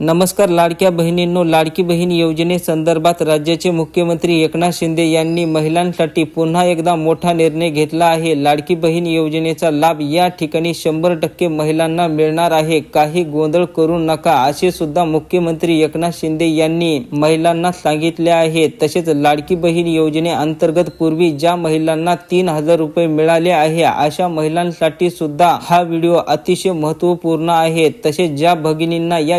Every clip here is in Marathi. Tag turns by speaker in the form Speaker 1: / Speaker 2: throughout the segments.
Speaker 1: नमस्कार लाडक्या बहिणींनो लाडकी बहीण योजनेसंदर्भात राज्याचे मुख्यमंत्री एकनाथ शिंदे यांनी महिलांसाठी पुन्हा एकदा मोठा निर्णय घेतला आहे. लाडकी बहीण योजनेचा लाभ या ठिकाणी शंभर टक्के महिलांना मिळणार आहे. काही गोंधळ करू नका असे सुद्धा मुख्यमंत्री एकनाथ शिंदे यांनी महिलांना सांगितले आहे. तसेच लाडकी बहीण योजनेअंतर्गत पूर्वी ज्या महिलांना तीन हजार रुपये मिळाले आहे अशा महिलांसाठी सुद्धा हा व्हिडिओ अतिशय महत्त्वपूर्ण आहे. तसेच ज्या भगिनींना या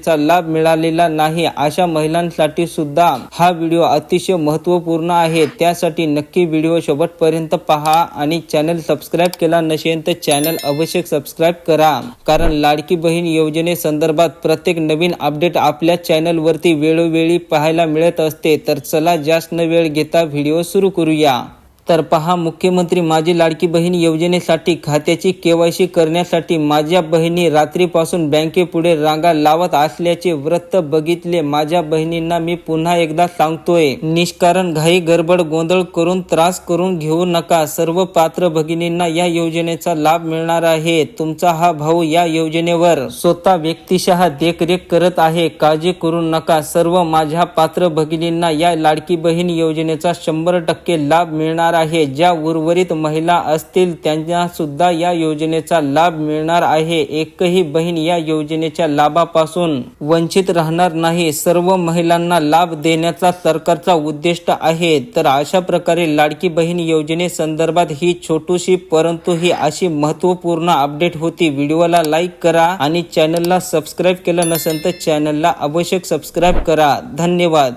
Speaker 1: योजनेचा लाभ मिळालेला नाही. अशा महिलांसाठी सुद्धा हा व्हिडिओ अतिशय महत्त्वपूर्ण आहे. त्यासाठी नक्की व्हिडिओ शेवटपर्यंत पहा आणि चॅनल सबस्क्राईब केला नसेल तर चॅनल अवश्य सबस्क्राईब करा. कारण लाडकी बहीण योजनेसंदर्भात प्रत्येक नवीन अपडेट आपल्या चॅनलवरती वेळोवेळी पाहायला मिळत असते. तर चला जास्त न वेळ घेता व्हिडिओ सुरू करूया. तर पहा मुख्यमंत्री माझी लाडकी बहीण योजनेसाठी खात्याची केवायसी करण्यासाठी माझ्या बहिणी रात्रीपासून बँकेपुढे रांगा लावत असल्याचे वृत्त बघितले. माझ्या बहिणींना मी पुन्हा एकदा सांगतोय निष्कारण घाई गडबड गोंधळ करून त्रास करून घेऊ नका. सर्व पात्र भगिनींना या योजनेचा लाभ मिळणार आहे. तुमचा हा भाऊ या योजनेवर स्वतः व्यक्तिशः देखरेख करत आहे. काळजी करू नका. सर्व माझ्या पात्र भगिनींना या लाडकी बहीण योजनेचा शंभर टक्के लाभ मिळणार मिळणार आहे. ज्या उर्वरित महिला असतील त्यांना सुद्धा या योजनेचा लाभ मिळणार आहे. एकही बहीण या योजनेच्या लाभापासून वंचित राहणार नाही. सर्व महिलांना लाभ देण्याचा सरकारचा उद्दिष्ट आहे. तर अशा प्रकारे लाडकी बहीण योजनेसंदर्भात ही छोटूशी परंतु ही अशी महत्त्वपूर्ण अपडेट होती. व्हिडिओला लाईक करा आणि चॅनलला सबस्क्राईब केलं नसेल तर चॅनलला आवश्यक सबस्क्राईब करा. धन्यवाद.